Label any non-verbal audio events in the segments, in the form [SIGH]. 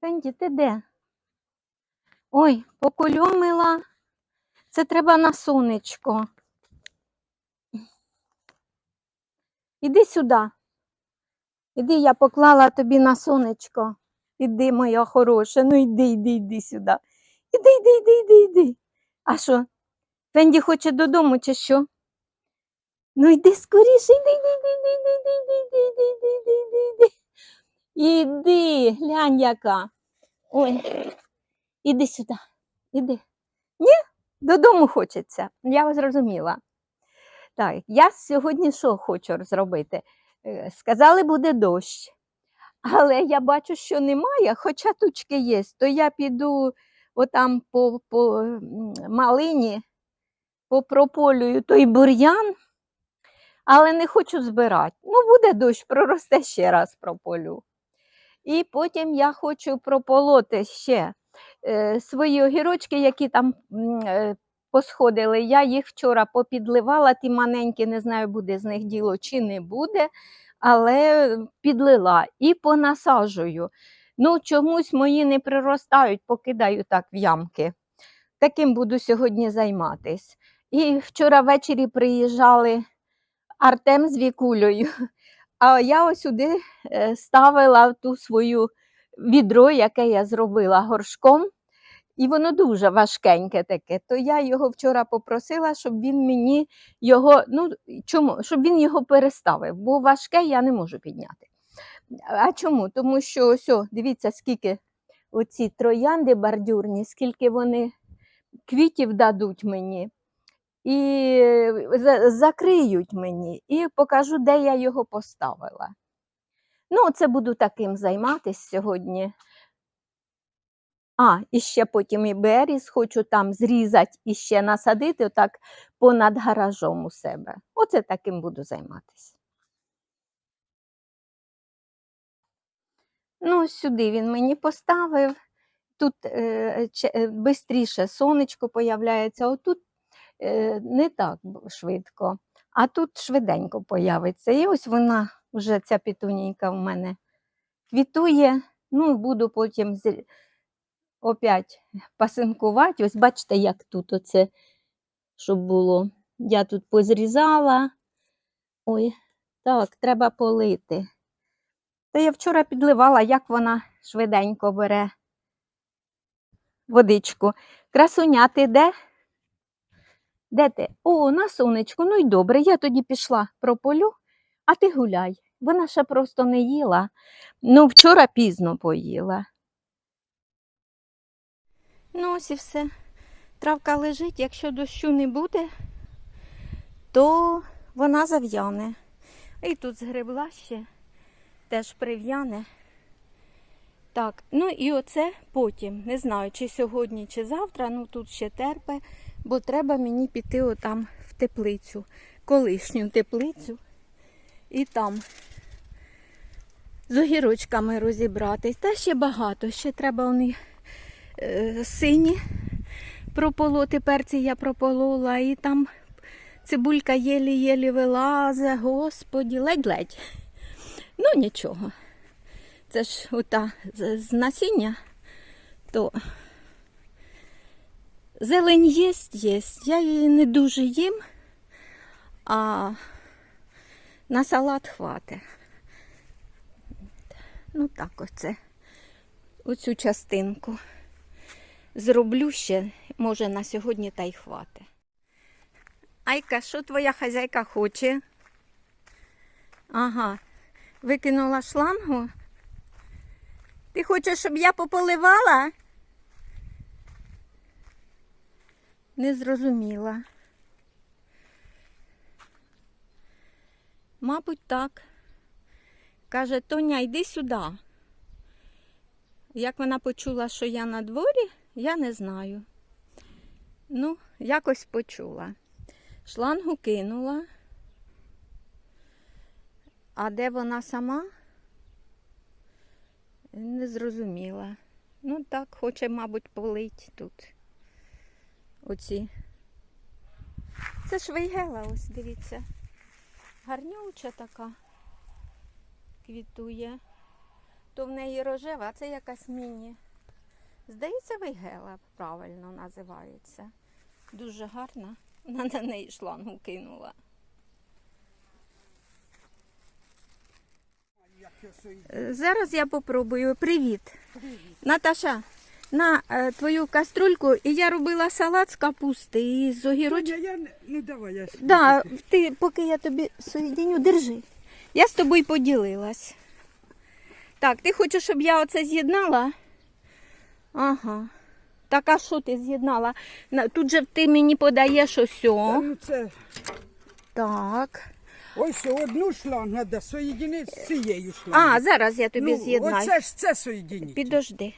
Фенді, ти де? Ой, покульомила. Це треба на сонечко. Іди сюди. Іди, я поклала тобі на сонечко. Іди, моя хороша, ну йди, йди, йди сюди. Іди, йди, йди, йди, йди. А що? Фенді хоче додому, чи що? Ну йди скоріше, йди, йди, йди, йди, йди, йди, йди, йди, йди, йди, йди, йди. Іди, глянь яка. Ой, іди сюди, іди. Ні, додому хочеться. Я зрозуміла. Так, я сьогодні що хочу зробити? Е, Сказали, буде дощ. Але я бачу, що немає, хоча тучки є, то я піду отам по, по малині, попрополюю той бур'ян, але не хочу збирати. Ну, буде дощ, проросте ще раз прополю. І потім я хочу прополоти ще е, свої огірочки, які там е, посходили. Я їх вчора попідливала, ті маленькі, не знаю, буде з них діло чи не буде, але підлила і понасаджую. Ну, чомусь мої не приростають, покидаю так в ямки. Таким буду сьогодні займатись. І вчора ввечері приїжджали Артем з Вікулею, а я сюди е, ставила ту свою відро, яке я зробила горшком, і воно дуже важкеньке таке. То я його вчора попросила, щоб він мені його, ну чому? Щоб він його переставив, бо важке я не можу підняти. А чому? Тому що ось, дивіться, скільки оці троянди бордюрні, скільки вони квітів дадуть мені. І закриють мені, і покажу, де я його поставила. Ну, це буду таким займатися сьогодні. А, і ще потім і беріз хочу там зрізати і ще насадити отак понад гаражом у себе. Оце таким буду займатися. Ну, сюди він мені поставив. Тут е, че- е, сонечко появляється, отут е, не так швидко, а тут швиденько появиться. І ось вона вже ця пітунійка в мене квітує. Ну, буду потім опять пасинкувати. Ось бачите, як тут оце, щоб було. Я тут позрізала. Ой, так, треба полити. Та я вчора підливала, як вона швиденько бере водичку. Красуня, ти де? Де ти? О, на сонечку. Ну й добре, я тоді пішла прополю, а ти гуляй. Вона ще просто не їла. Ну, вчора пізно поїла. Ну, ось і все. Травка лежить, якщо дощу не буде, то вона зав'яне. І тут згребла ще, теж прив'яне. Так, ну і оце потім. Не знаю, чи сьогодні, чи завтра, ну тут ще терпе, бо треба мені піти отам в теплицю, колишню теплицю. І там з огірочками розібратись. Та ще багато. Ще треба вони е, сині прополоти. Перці я прополола, і там цибулька єлі-єлі вилазе, господі, ледь-ледь. Ну нічого. Це ж ота з, насіння, то зелень є, є. Я її не дуже їм, а на салат хватить. Ну так оце. Оцю частинку. Зроблю ще, може, на сьогодні та й хватить. Айка, що твоя хазяйка хоче? Ага, викинула шлангу. Ти хочеш, щоб я пополивала? Не зрозуміла. Мабуть, так. Каже, Тоня, йди сюди. Як вона почула, що я на дворі, я не знаю. Ну, якось почула. Шлангу кинула. А де вона сама? Не зрозуміла. Ну так, хоче, мабуть, полить тут. Оці. Це швейгела, ось дивіться. Гарнюча така. Квітує. то в неї рожева, а це якась міні. Здається, вигела правильно називається. Дуже гарна. [LAUGHS] Вона на неї шлангу кинула. Е, Зараз я попробую. Привіт. Наташа, на е, твою каструльку, і я робила салат з капусти і з огірочком. Я, я, ну давай я. Да, ти, поки я тобі соєдиню, держи. Я з тобою поділилась. Так, ти хочеш, щоб я оце з'єднала? Ага. Так, а що ти з'єднала? Тут же ти мені подаєш Та, осьо. ну це, Так. Ось одну шланг треба соєдинити з цією шлангою. А, зараз я тобі ну, з'єднаю. Оце ж це соєдиніть. Підожди.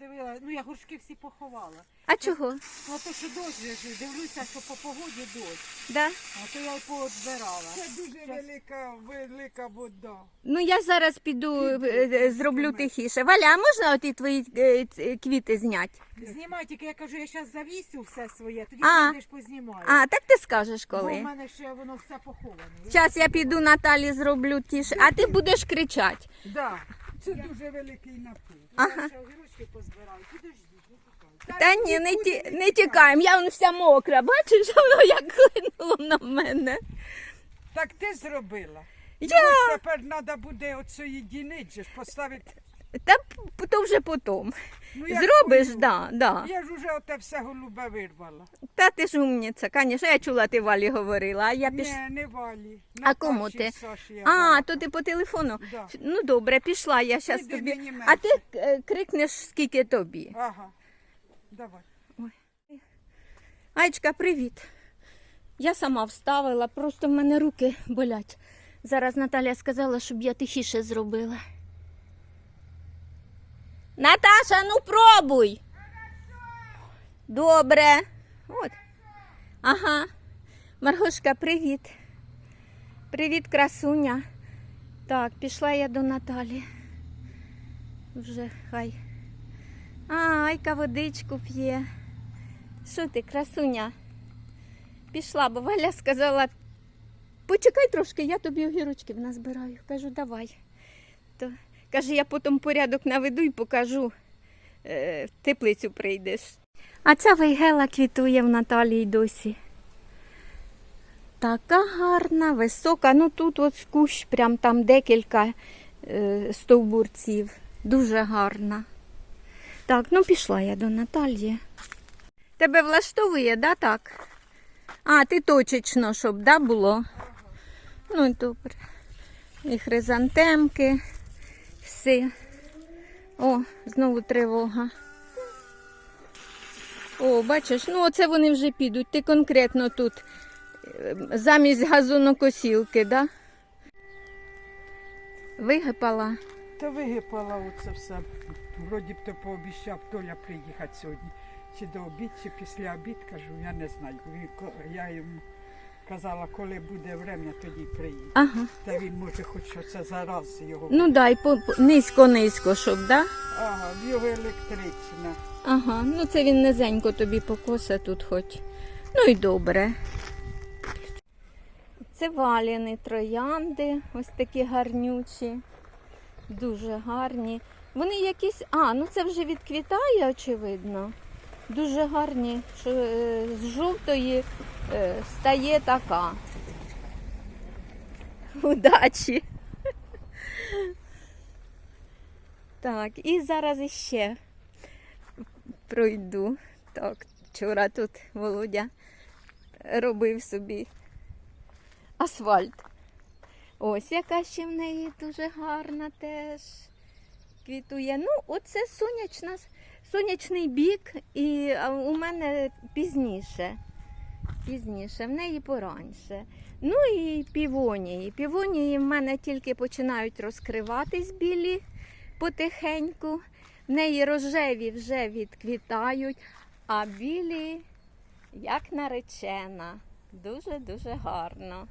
Подивила, ну я горшки всі поховала. А чого? Ну то що дощ же дивлюся, що по погоді дощ. Да? А то я й поотбирала. Це дуже велика, велика вода. Ну я зараз піду е, е, зроблю тихіше. Валя, а можна оті твої е, ц- квіти зняти? Знімай, тільки я кажу, я зараз завісю все своє, тоді А. підеш познімаю. А, так ти скажеш Бо в коли. мене ще воно все поховане. Зараз я піду Наталі зроблю тіше, а ти будеш кричати. Да. Це дуже великий напій. Я ще огірочки позбираю. Підождіть, не тікайте. Та ні, не, ті, не тікаємо, я вон вся мокра. Бачиш, [LAUGHS] воно як клинуло на мене. Так ти зробила. Я, Тепер треба буде соєдинити, же поставити. Та п- то вже потім. Ну, Зробиш, пойду. да, да. Я ж уже оте все голубе вирвала. Та ти ж умниця, звісно, я чула, ти Валі говорила, а я пішла. Ні, не валі. А кому Наташі, ти? Саші я А, то ти по телефону. Да. Ну добре, пішла, я зараз Іди тобі. мені А ти е, крикнеш, скільки тобі. Ага. Давай. Айчка, привіт. Я сама вставила, просто в мене руки болять. Зараз Наталя сказала, щоб я тихіше зробила. Наташа, ну пробуй. Добре. От. Ага. Маргошка, привіт. Привіт, красуня. Так, пішла я до Наталі. Вже хай. А, Айка водичку п'є. Що ти, красуня? Пішла, бо Валя сказала, почекай трошки, я тобі огірочків назбираю. Кажу, давай. То, каже, я потім порядок наведу і покажу. Е, в теплицю прийдеш. А ця вейгела квітує в Наталії досі. Така гарна, висока. Ну тут от кущ, прям там декілька е, стовбурців. Дуже гарна. Так, ну пішла я до Наталії. Тебе влаштовує, да, так? А, ти точечно, щоб да, було. Ну, добре. І хризантемки, все. О, знову тривога. О, бачиш, ну оце вони вже підуть. Ти конкретно тут е, замість газонокосілки, да? Вигипала. Та вигипала оце все. Вроді б то пообіцяв Толя приїхати сьогодні. Чи до обід, чи після обід, кажу, я не знаю. Я йому казала, коли буде время, тоді приїде. Ага. Та він може хоч що це зараз його. Ну дай по, низько-низько, щоб, да? Ага, в його електрична. Ага, ну це він низенько тобі покосе тут хоч. Ну і добре. Це валіни троянди, ось такі гарнючі, дуже гарні. Вони якісь. А, ну це вже відквітає, очевидно. Дуже гарні, що е, з жовтої е, стає така. Удачі. Так, і зараз іще пройду. Так, вчора тут Володя робив собі асфальт. Ось яка ще в неї дуже гарна теж квітує. Ну, оце сонячна, сонячний бік, і у мене пізніше. Пізніше, в неї пораньше. Ну і півонії. Півонії в мене тільки починають розкриватись білі потихеньку. В неї рожеві вже відквітають, а білі як наречена. Дуже-дуже гарно.